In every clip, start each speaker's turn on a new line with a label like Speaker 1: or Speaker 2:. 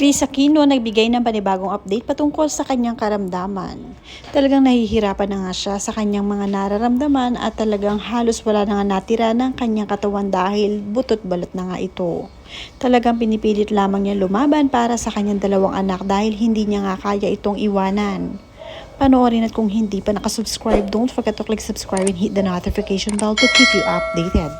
Speaker 1: Chris Aquino nagbigay ng panibagong update patungkol sa kanyang karamdaman. Talagang nahihirapan na nga siya sa kanyang mga nararamdaman at talagang halos wala na nga natira ng kanyang katawan dahil butot balot na nga ito. Talagang pinipilit lamang niya lumaban para sa kanyang dalawang anak dahil hindi niya nga kaya itong iwanan. Panoorin at kung hindi pa nakasubscribe, don't forget to click subscribe and hit the notification bell to keep you updated.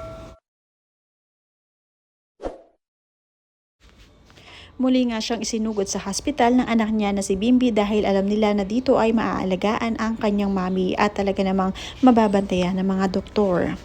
Speaker 1: Muli nga siyang isinugod sa hospital ng anak niya na si Bimbi dahil alam nila na dito ay maaalagaan ang kanyang mami at talaga namang mababantayan ng mga doktor.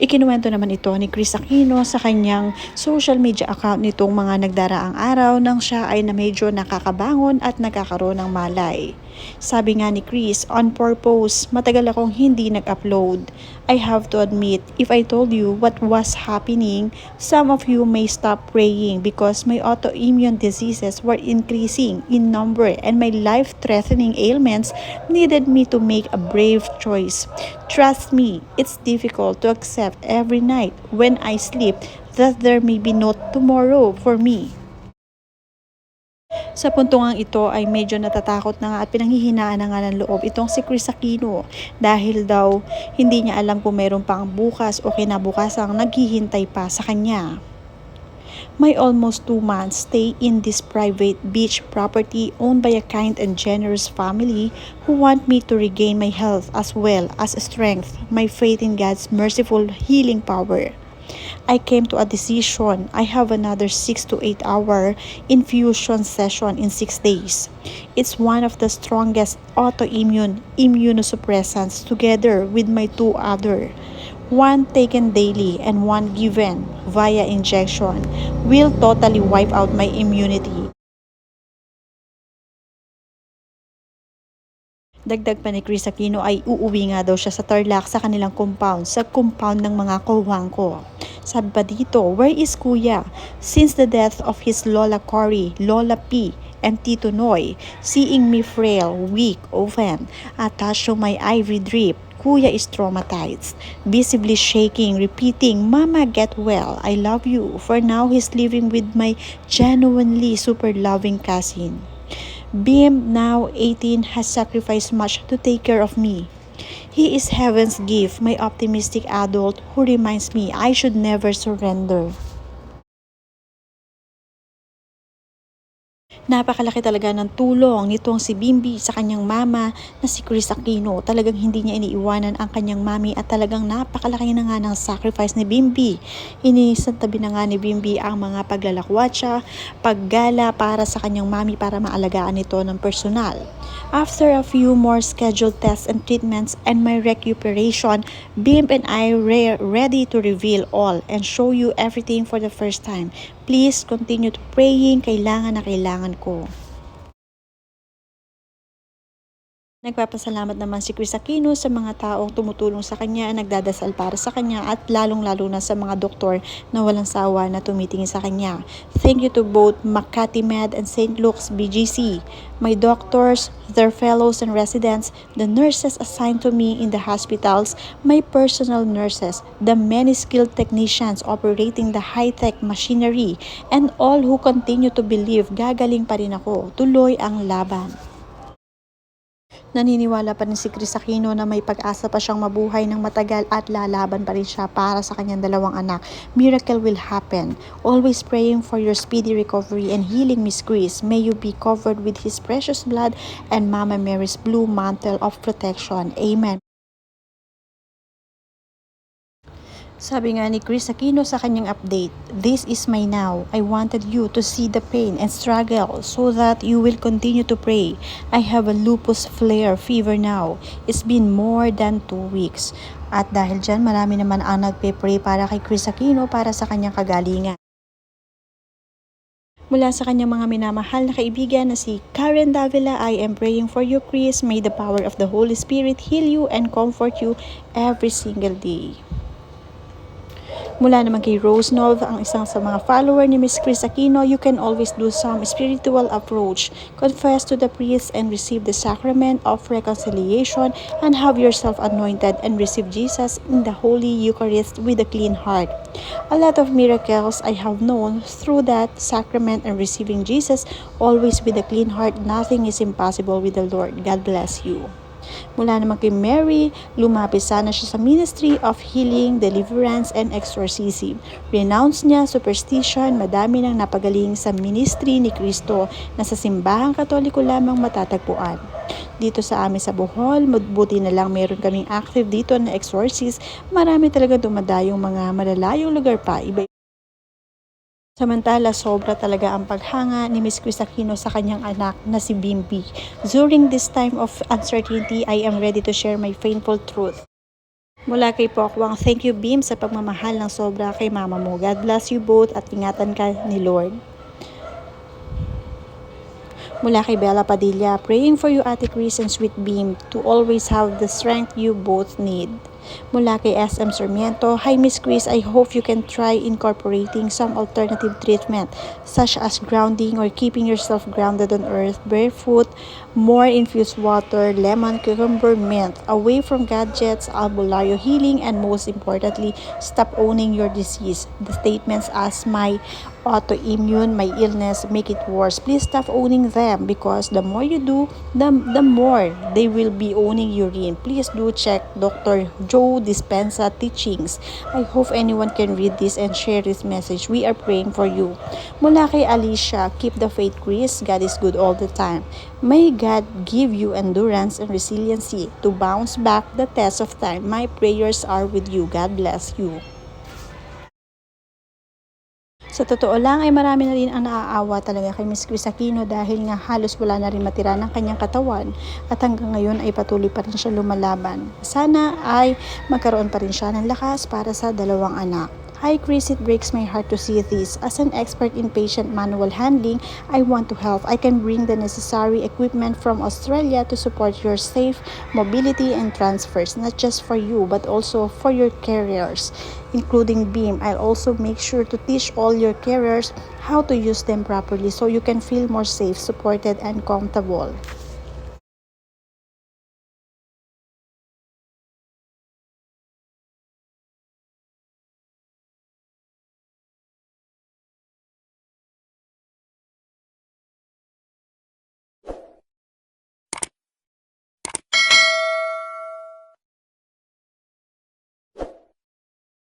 Speaker 1: Ikinuwento naman ito ni Chris Aquino sa kanyang social media account nitong mga nagdaraang araw nang siya ay na medyo nakakabangon at nagkakaroon ng malay. Sabi nga ni Chris, on purpose, matagal akong hindi nag-upload. I have to admit, if I told you what was happening, some of you may stop praying because my autoimmune diseases were increasing in number and my life-threatening ailments needed me to make a brave choice. Trust me, it's difficult to accept every night when I sleep that there may be no tomorrow for me. Sa puntong ito ay medyo natatakot na nga at pinanghihinaan na nga ng loob itong si Chris Aquino dahil daw hindi niya alam kung meron pang bukas o kinabukasang naghihintay pa sa kanya. My almost two months stay in this private beach property owned by a kind and generous family who want me to regain my health as well as strength, my faith in God's merciful healing power. I came to a decision. I have another 6 to 8 hour infusion session in 6 days. It's one of the strongest autoimmune immunosuppressants together with my two other. One taken daily and one given via injection will totally wipe out my immunity. Dagdag pa ni Chris Aquino ay uuwi nga daw siya sa Tarlac sa kanilang compound, sa compound ng mga kawang ko. Sabi pa dito, where is kuya? Since the death of his Lola Cory, Lola P, and Tito Noy, seeing me frail, weak, often, attached to my IV drip, Kuya is traumatized, visibly shaking, repeating, Mama, get well. I love you. For now, he's living with my genuinely super loving cousin. Bim, now 18, has sacrificed much to take care of me. He is heaven's gift, my optimistic adult who reminds me I should never surrender. Napakalaki talaga ng tulong nitong si Bimbi sa kanyang mama na si Chris Aquino. Talagang hindi niya iniiwanan ang kanyang mami at talagang napakalaki na nga ng sacrifice ni Bimbi. Inisantabi na nga ni Bimbi ang mga paglalakwatsa, paggala para sa kanyang mami para maalagaan ito ng personal. After a few more scheduled tests and treatments and my recuperation, Bimp and I are ready to reveal all and show you everything for the first time. Please continue to praying, kailangan na kailangan ko. Nagpapasalamat naman si Chris Aquino sa mga taong tumutulong sa kanya, nagdadasal para sa kanya at lalong-lalo na sa mga doktor na walang sawa na tumitingin sa kanya. Thank you to both Makati Med and St. Luke's BGC, my doctors, their fellows and residents, the nurses assigned to me in the hospitals, my personal nurses, the many skilled technicians operating the high-tech machinery, and all who continue to believe gagaling pa rin ako. Tuloy ang laban. Naniniwala pa rin si Chris Aquino na may pag-asa pa siyang mabuhay ng matagal at lalaban pa rin siya para sa kanyang dalawang anak. Miracle will happen. Always praying for your speedy recovery and healing, Miss Chris. May you be covered with His precious blood and Mama Mary's blue mantle of protection. Amen. Sabi nga ni Chris Aquino sa kanyang update, This is my now. I wanted you to see the pain and struggle so that you will continue to pray. I have a lupus flare fever now. It's been more than two weeks. At dahil dyan, marami naman ang nagpe-pray para kay Chris Aquino para sa kanyang kagalingan. Mula sa kanyang mga minamahal na kaibigan na si Karen Davila, I am praying for you, Chris. May the power of the Holy Spirit heal you and comfort you every single day. Mula naman kay Rose Nov, ang isang sa mga follower ni Miss Chris Aquino, you can always do some spiritual approach. Confess to the priest and receive the sacrament of reconciliation and have yourself anointed and receive Jesus in the Holy Eucharist with a clean heart. A lot of miracles I have known through that sacrament and receiving Jesus always with a clean heart. Nothing is impossible with the Lord. God bless you. Mula naman kay Mary, lumapit sana siya sa ministry of healing, deliverance, and exorcism. Renounce niya superstition, madami nang napagaling sa ministry ni Kristo na sa simbahang katoliko lamang matatagpuan. Dito sa amin sa Bohol, buti na lang meron kaming active dito na exorcist. Marami talaga dumadayong mga malalayong lugar pa. Iba Samantala, sobra talaga ang paghanga ni Miss Chris Aquino sa kanyang anak na si Bimbi. During this time of uncertainty, I am ready to share my painful truth. Mula kay Pokwang, thank you Bim sa pagmamahal ng sobra kay mama mo. God bless you both at ingatan ka ni Lord. Mula kay Bella Padilla, praying for you Ate Chris and Sweet Beam to always have the strength you both need. Mula kay SM Sarmiento, Hi Miss Chris, I hope you can try incorporating some alternative treatment such as grounding or keeping yourself grounded on earth, barefoot, more infused water, lemon, cucumber, mint, away from gadgets, albularyo healing, and most importantly, stop owning your disease. The statements as my autoimmune, my illness, make it worse. Please stop owning them because the more you do, the, the more they will be owning urine. Please do check Dr. Joe Dispensa teachings. I hope anyone can read this and share this message. We are praying for you. Mula kay Alicia, keep the faith, Chris. God is good all the time. May God give you endurance and resiliency to bounce back the test of time. My prayers are with you. God bless you. Sa totoo lang ay marami na rin ang naaawa talaga kay Miss Chris Aquino dahil nga halos wala na rin matira ng kanyang katawan at hanggang ngayon ay patuloy pa rin siya lumalaban. Sana ay magkaroon pa rin siya ng lakas para sa dalawang anak. Hi Chris, it breaks my heart to see this. As an expert in patient manual handling, I want to help. I can bring the necessary equipment from Australia to support your safe mobility and transfers, not just for you, but also for your carriers, including Beam. I'll also make sure to teach all your carriers how to use them properly so you can feel more safe, supported, and comfortable.